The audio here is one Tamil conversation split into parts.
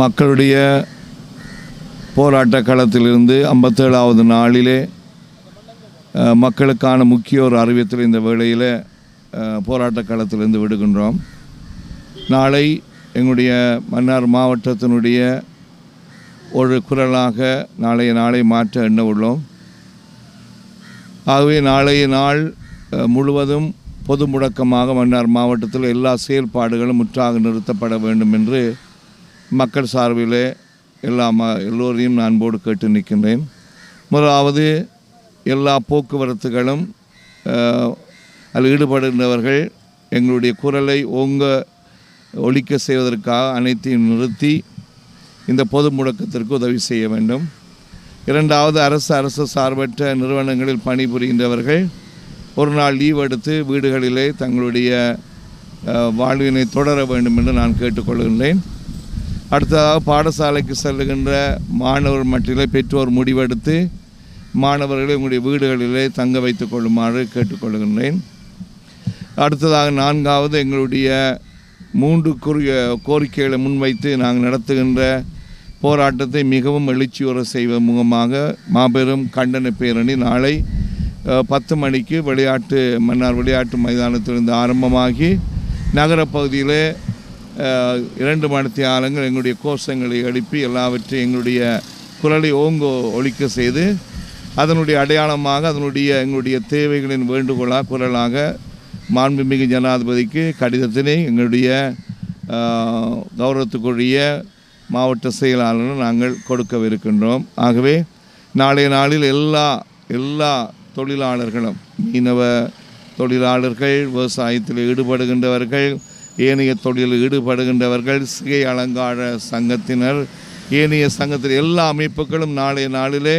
மக்களுடைய போராட்ட களத்திலிருந்து ஐம்பத்தேழாவது நாளிலே மக்களுக்கான முக்கிய ஒரு அறிவித்தல் இந்த வேளையில் போராட்ட களத்திலிருந்து விடுகின்றோம். நாளை எங்களுடைய மன்னார் மாவட்டத்தினுடைய ஒரு குரலாக நாளைய நாளை மாற்ற எண்ண உள்ளோம் ஆகவே நாளைய நாள் முழுவதும் பொது முடக்கமாக மன்னார் மாவட்டத்தில் எல்லா செயல்பாடுகளும் முற்றாக நிறுத்தப்பட வேண்டும் என்று மக்கள் சார்பிலே எல்லா ம எல்லோரையும் நான் போடு கேட்டு நிற்கின்றேன். முதலாவது எல்லா போக்குவரத்துகளும் அதில் ஈடுபடுகின்றவர்கள் எங்களுடைய குரலை ஓங்க ஒழிக்க செய்வதற்காக அனைத்தையும் நிறுத்தி இந்த பொது முடக்கத்திற்கு உதவி செய்ய வேண்டும். இரண்டாவது அரசு அரசு சார்பற்ற நிறுவனங்களில் பணிபுரிகின்றவர்கள் ஒரு நாள் லீவ் எடுத்து வீடுகளிலே தங்களுடைய வாழ்வினை தொடர வேண்டும் என்று நான் கேட்டுக்கொள்கின்றேன். அடுத்ததாக பாடசாலைக்கு செல்லுகின்ற மாணவர் மட்டிலே பெற்றோர் முடிவெடுத்து மாணவர்களை உங்களுடைய வீடுகளிலே தங்க வைத்துக் கொள்ளுமாறு கேட்டுக்கொள்கின்றேன். அடுத்ததாக நான்காவது எங்களுடைய மூன்று கோரிக்கைகளை முன்வைத்து நாங்கள் நடத்துகின்ற போராட்டத்தை மிகவும் எழுச்சியுற செய்வதன் மூலமாக மாபெரும் கண்டன பேரணி நாளை பத்து மணிக்கு விளையாட்டு மன்னார் விளையாட்டு மைதானத்திலிருந்து ஆரம்பமாகி நகரப்பகுதியிலே இரண்டு மணித்தி ஆளுங்கள் எங்களுடைய கோஷங்களை எழுப்பி எல்லாவற்றையும் எங்களுடைய குரலை ஓங்க ஒழிக்க செய்து அதனுடைய அடையாளமாக அதனுடைய எங்களுடைய தேவைகளின் வேண்டுகோளாக குரலாக மாண்புமிகு ஜனாதிபதிக்கு கடிதத்தினை எங்களுடைய கௌரவத்துக்குரிய மாவட்ட செயலாளரும் நாங்கள் கொடுக்கவிருக்கின்றோம். ஆகவே நாளைய நாளில் எல்லா எல்லா தொழிலாளர்களும் மீனவ தொழிலாளர்கள் விவசாயத்தில் ஈடுபடுகின்றவர்கள் ஏனைய தொழிலில் ஈடுபடுகின்றவர்கள் சிகை அலங்கார சங்கத்தினர் ஏனைய சங்கத்தில் எல்லா அமைப்புகளும் நாளைய நாளிலே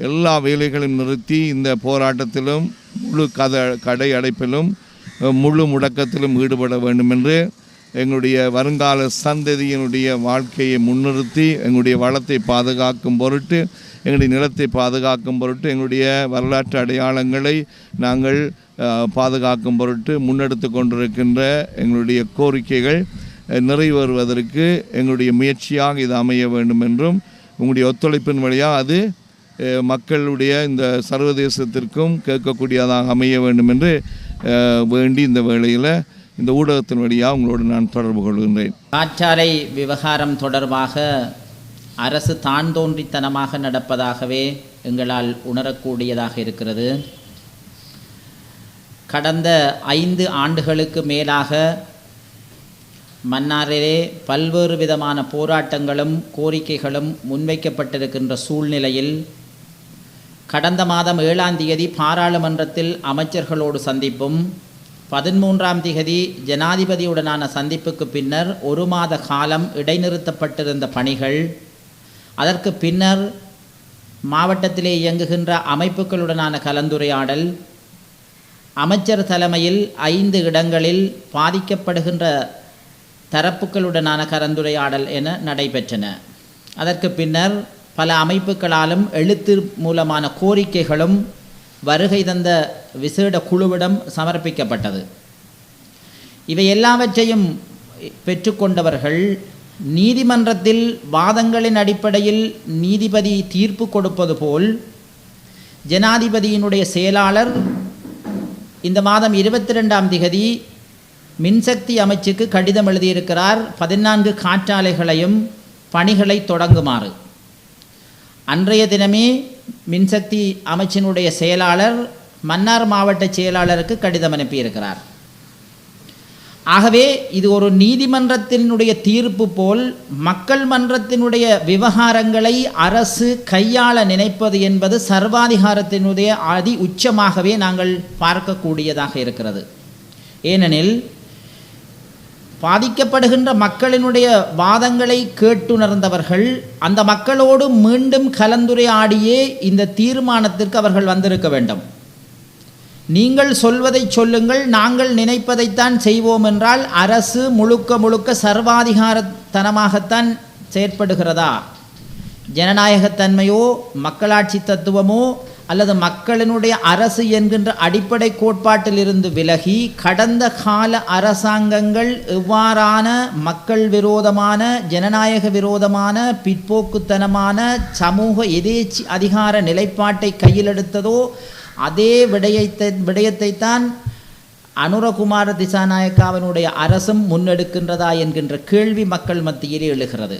எல்லா வேலைகளையும் நிறுத்தி இந்த போராட்டத்திலும் முழு கத கடை அடைப்பிலும் முழு முடக்கத்திலும் ஈடுபட வேண்டும் என்று எங்களுடைய வருங்கால சந்ததியினுடைய வாழ்க்கையை முன்னிறுத்தி எங்களுடைய வளத்தை பாதுகாக்கும் பொருட்டு எங்களுடைய நிலத்தை பாதுகாக்கும் பொருட்டு எங்களுடைய வரலாற்று அடையாளங்களை நாங்கள் பாதுகாக்கும் பொருட்டு முன்னெடுத்து கொண்டிருக்கின்ற எங்களுடைய கோரிக்கைகள் நிறைவேறுவதற்கு எங்களுடைய முயற்சியாக இது அமைய வேண்டும் என்றும் உங்களுடைய ஒத்துழைப்பின் வழியாக அது மக்களுடைய இந்த சர்வதேசத்திற்கும் கேட்கக்கூடியதாக அமைய வேண்டும் என்று வேண்டி இந்த வேளையில் இந்த ஊடகத்தின் வழியாக உங்களோடு நான் தொடர்பு கொள்கின்றேன். காற்றாலை விவகாரம் தொடர்பாக அரசு தான் தோன்றித்தனமாக நடப்பதாகவே எங்களால் உணரக்கூடியதாக இருக்கிறது. கடந்த ஐந்து ஆண்டுகளுக்கு மேலாக மன்னாரிலே பல்வேறு விதமான போராட்டங்களும் கோரிக்கைகளும் முன்வைக்கப்பட்டிருக்கின்ற சூழ்நிலையில் கடந்த மாதம் ஏழாம் தேதி பாராளுமன்றத்தில் அமைச்சர்களோடு சந்திப்பும் பதிமூன்றாம் திகதி ஜனாதிபதியுடனான சந்திப்புக்கு பின்னர் ஒரு மாத காலம் இடைநிறுத்தப்பட்டிருந்த பணிகள் அதற்கு பின்னர் மாவட்டத்திலே இயங்குகின்ற அமைப்புகளுடனான கலந்துரையாடல் அமைச்சர் தலைமையில் ஐந்து இடங்களில் பாதிக்கப்படுகின்ற தரப்புகளுடனான கலந்துரையாடல் என நடைபெற்றன. அதற்கு பின்னர் பல அமைப்புகளாலும் எழுத்து மூலமான கோரிக்கைகளும் வருகை தந்த விசேட குழுவிடம் சமர்ப்பிக்கப்பட்டது. இவை எல்லாவற்றையும் பெற்றுக்கொண்டவர்கள் நீதிமன்றத்தில் வாதங்களின் அடிப்படையில் நீதிபதி தீர்ப்பு கொடுப்பது போல் ஜனாதிபதியினுடைய செயலாளர் இந்த மாதம் இருபத்தி ரெண்டாம் திகதி மின்சக்தி அமைச்சுக்கு கடிதம் எழுதியிருக்கிறார். பதினான்கு காற்றாலைகளையும் பணிகளை தொடங்குமாறு. அன்றைய தினமே மின்சக்தி அமைச்சினுடைய செயலாளர் மன்னார் மாவட்ட செயலாளருக்கு கடிதம் அனுப்பியிருக்கிறார். ஆகவே இது ஒரு நீதிமன்றத்தினுடைய தீர்ப்பு போல் மக்கள் மன்றத்தினுடைய விவகாரங்களை அரசு கையாள நினைப்பது என்பது சர்வாதிகாரத்தினுடைய அதி உச்சமாகவே நாங்கள் பார்க்கக்கூடியதாக இருக்கிறது. ஏனெனில் பாதிக்கப்படுகின்ற மக்களினுடைய வாதங்களை கேட்டுணர்ந்தவர்கள் அந்த மக்களோடு மீண்டும் கலந்துரையாடியே இந்த தீர்மானத்திற்கு அவர்கள் வந்திருக்க வேண்டும். நீங்கள் சொல்வதை சொல்லுங்கள் நாங்கள் நினைப்பதைத்தான் செய்வோம் என்றால் அரசு முழுக்க முழுக்க சர்வாதிகாரத்தனமாகத்தான் செயற்படுகிறதா? ஜனநாயகத்தன்மையோ மக்களாட்சி தத்துவமோ அல்லது மக்களினுடைய அரசு என்கின்ற அடிப்படை கோட்பாட்டிலிருந்து விலகி கடந்த கால அரசாங்கங்கள் எவ்வாறான மக்கள் விரோதமான ஜனநாயக விரோதமான பிற்போக்குத்தனமான சமூக எதேச்சி அதிகார நிலைப்பாட்டை கையிலெடுத்ததோ அதே விடயத்தை விடயத்தைத்தான் அனுரகுமார திசாநாயக்காவினுடைய அரசும் முன்னெடுக்கின்றதா என்கின்ற கேள்வி மக்கள் மத்தியிலே எழுகிறது.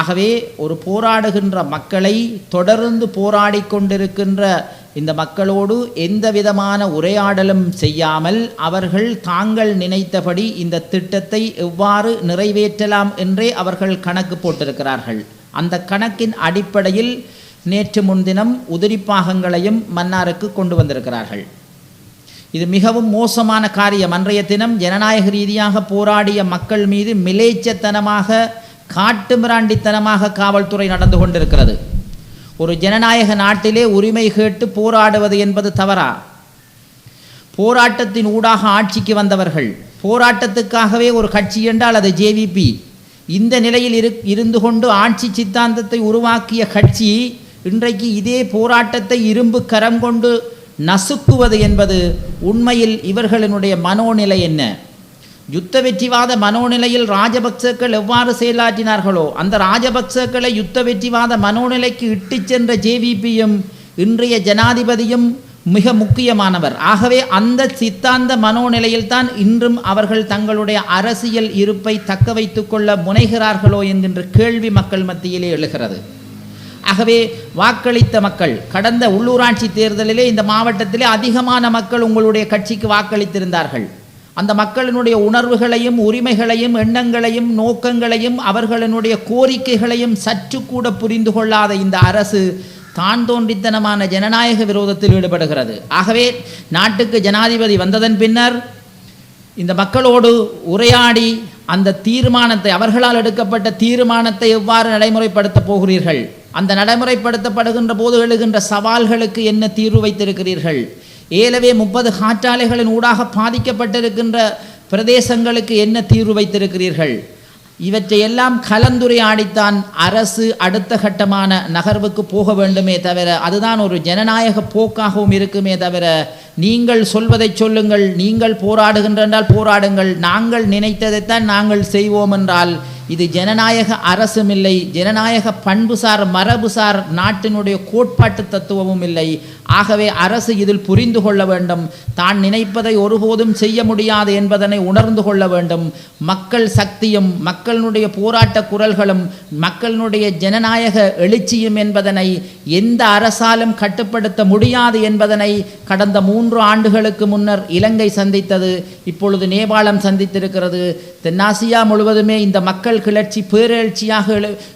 ஆகவே ஒரு போராடுகின்ற மக்களை தொடர்ந்து போராடி கொண்டிருக்கின்ற இந்த மக்களோடு எந்த விதமான உரையாடலும் செய்யாமல் அவர்கள் தாங்கள் நினைத்தபடி இந்த திட்டத்தை எவ்வாறு நிறைவேற்றலாம் என்றே அவர்கள் கணக்கு போட்டிருக்கிறார்கள். அந்த கணக்கின் அடிப்படையில் நேற்று முன்தினம் உதிரிப்பாகங்களையும் மன்னாருக்கு கொண்டு வந்திருக்கிறார்கள். இது மிகவும் மோசமான காரியம். அன்றைய தினம் ஜனநாயக ரீதியாக போராடிய மக்கள் மீது மிலேச்சத்தனமாக காட்டுமிராண்டித்தனமாக காவல்துறை நடந்து கொண்டிருக்கிறது. ஒரு ஜனநாயக நாட்டிலே உரிமை கேட்டு போராடுவது என்பது தவறா? போராட்டத்தின் ஊடாக ஆட்சிக்கு வந்தவர்கள் போராட்டத்துக்காகவே ஒரு கட்சி என்றால் அது ஜேவிபி இந்த நிலையில் இரு இருந்து கொண்டு ஆட்சி சித்தாந்தத்தை உருவாக்கிய கட்சி இன்றைக்கு இதே போராட்டத்தை இரும்பு கரம் கொண்டு நசுக்குவது என்பது உண்மையில் இவர்களினுடைய மனோநிலை என்ன? யுத்த வெற்றிவாத மனோநிலையில் ராஜபக்சக்கள் எவ்வாறு செயலாற்றினார்களோ அந்த ராஜபக்சக்களை யுத்த வெற்றிவாத மனோநிலைக்கு இட்டுச் சென்ற ஜேவிபியும் இன்றைய ஜனாதிபதியும் மிக முக்கியமானவர். ஆகவே அந்த சித்தாந்த மனோநிலையில்தான் இன்றும் அவர்கள் தங்களுடைய அரசியல் இருப்பை தக்க வைத்துக்கொள்ள முனைகிறார்களோ என்கின்ற கேள்வி மக்கள் மத்தியிலே எழுகிறது. ஆகவே வாக்களித்த மக்கள் கடந்த உள்ளூராட்சி தேர்தலிலே இந்த மாவட்டத்திலே அதிகமான மக்கள் உங்களுடைய கட்சிக்கு வாக்களித்திருந்தார்கள். அந்த மக்களினுடைய உணர்வுகளையும் உரிமைகளையும் எண்ணங்களையும் நோக்கங்களையும் அவர்களினுடைய கோரிக்கைகளையும் சற்று கூட புரிந்து கொள்ளாத இந்த அரசு தான் தோன்றித்தனமான ஜனநாயக விரோதத்தில் ஈடுபடுகிறது. ஆகவே நாட்டுக்கு ஜனாதிபதி வந்ததன் பின்னர் இந்த மக்களோடு உரையாடி அந்த தீர்மானத்தை அவர்களால் எடுக்கப்பட்ட தீர்மானத்தை எவ்வாறு நடைமுறைப்படுத்தப் போகிறீர்கள்? அந்த நடைமுறைப்படுத்தப்படுகின்ற போது எழுகின்ற சவால்களுக்கு என்ன தீர்வு வைத்திருக்கிறீர்கள்? ஏலவே முப்பது காற்றாலைகளின் ஊடாக பாதிக்கப்பட்டிருக்கின்ற பிரதேசங்களுக்கு என்ன தீர்வு வைத்திருக்கிறீர்கள்? இவற்றையெல்லாம் கலந்துரையாடித்தான் அரசு அடுத்த கட்டமான நகர்வுக்கு போக வேண்டுமே தவிர அதுதான் ஒரு ஜனநாயக போக்காகவும் இருக்குமே தவிர நீங்கள் சொல்வதை சொல்லுங்கள் நீங்கள் போராடுகின்றென்றால் போராடுங்கள் நாங்கள் நினைத்ததைத்தான் நாங்கள் செய்வோம் என்றால் இது ஜனநாயக அரசும் இல்லை ஜனநாயக பண்புசார் மரபுசார் நாட்டினுடைய கோட்பாட்டு தத்துவமும் இல்லை ஆகவே அரசு இதில் புரிந்து கொள்ள வேண்டும். தான் நினைப்பதை ஒருபோதும் செய்ய முடியாது என்பதனை உணர்ந்து கொள்ள வேண்டும். மக்கள் சக்தியும் மக்களுடைய போராட்ட குரல்களும் மக்களுடைய ஜனநாயக எழுச்சியும் என்பதனை எந்த அரசாலும் கட்டுப்படுத்த முடியாது என்பதனை கடந்த மூன்று ஆண்டுகளுக்கு முன்னர் இலங்கை சந்தித்தது இப்பொழுது நேபாளம் சந்தித்திருக்கிறது. தென்னாசியா முழுவதுமே இந்த மக்கள் மக்கள் கிளர்ச்சி பேரெழுச்சியாக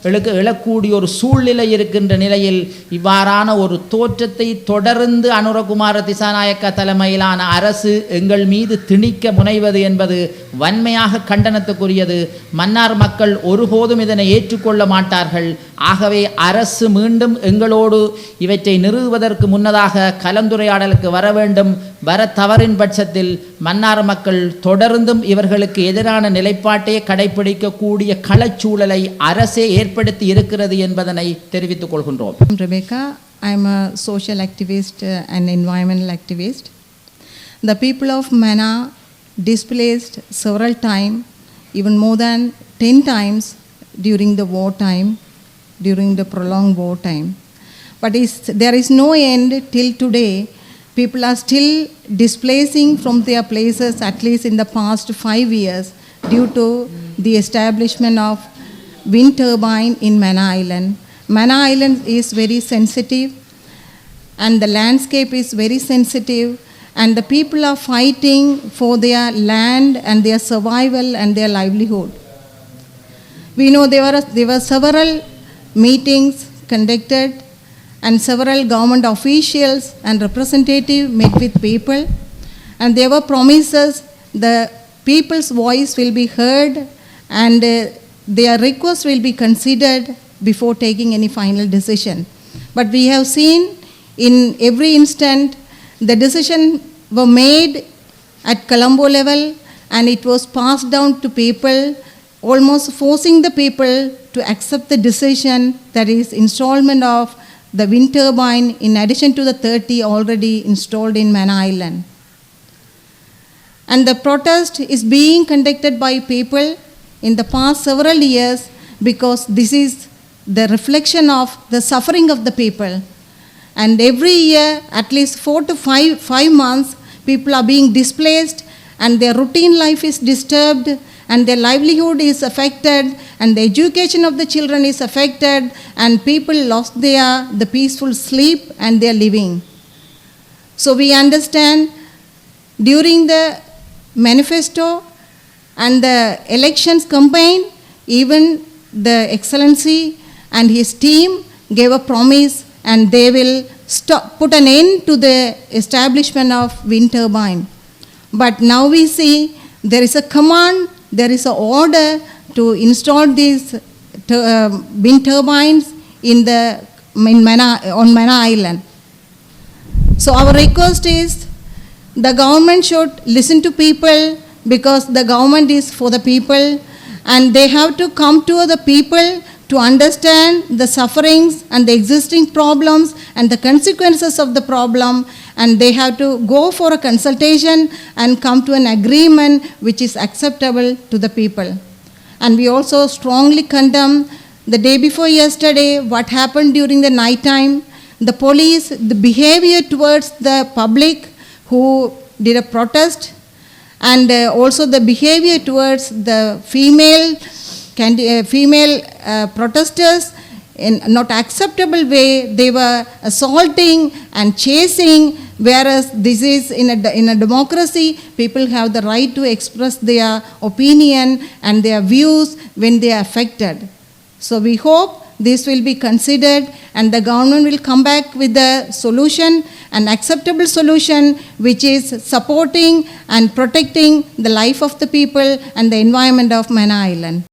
எழுக்க எழக்கூடிய ஒரு சூழ்நிலை இருக்கின்ற நிலையில் இவ்வாறான ஒரு தோற்றத்தை தொடர்ந்து அனுரகுமார திசாநாயக்க தலைமையிலான அரசு எங்கள் மீது திணிக்க முனைவது என்பது வன்மையாக கண்டனத்துக்குரியது. மன்னார் மக்கள் ஒருபோதும் இதனை ஏற்றுக்கொள்ள மாட்டார்கள். ஆகவே அரசு மீண்டும் எங்களோடு இவற்றை நிறுவுவதற்கு முன்னதாக கலந்துரையாடலுக்கு வர வேண்டும். வர தவறின் பட்சத்தில் மன்னார் மக்கள் தொடர்ந்தும் இவர்களுக்கு எதிரான நிலைப்பாட்டையே கடைபிடிக்கக்கூடிய களச்சூழலை அரசே ஏற்படுத்தி இருக்கிறது என்பதனை தெரிவித்துக் கொள்கின்றோம் I'm Rebecca. I'm a social activist uh, and environmental activist. The people of Mana displaced several times, even more than 10 times during the war time, during the prolonged war time. But is, there is no end till today. People are still displacing from their places, at least in the past five years, due to the establishment of wind turbine in Mana Island. Mana Island is very sensitive and the landscape is very sensitive and the people are fighting for their land and their survival and their livelihood. We know there were, there were several meetings conducted and several government officials and representatives met with people and there were promises the people's voice will be heard and uh, their request will be considered before taking any final decision. But we have seen in every instant the decision were made at Colombo level and it was passed down to people, almost forcing the people to accept the decision that is installment of the wind turbine in addition to the 30 already installed in Manna Island. And the protest is being conducted by people in the past several years because this is the reflection of the suffering of the people. And every year, at least four to five, five months, people are being displaced and their routine life is disturbed and their livelihood is affected and the education of the children is affected and people lost their the peaceful sleep and their living. So we understand during the manifesto and the elections campaign, even the Excellency and his team gave a promise and they will stop, put an end to the establishment of wind turbine. But now we see there is a command, there is an order to install these uh, wind turbines in the in Mana, on Mana Island. So our request is the government should listen to people because the government is for the people and they have to come to the people to understand the sufferings and the existing problems and the consequences of the problem and they have to go for a consultation and come to an agreement which is acceptable to the people. And we also strongly condemn the day before yesterday what happened during the night time the police the behavior towards the public who did a protest and uh, also the behavior towards the female uh, female uh, protesters in not acceptable way they were assaulting and chasing whereas this is in a, in a democracy people have the right to express their opinion and their views when they are affected. So we hope this will be considered and the government will come back with a solution, an acceptable solution which is supporting and protecting the life of the people and the environment of Mana Island.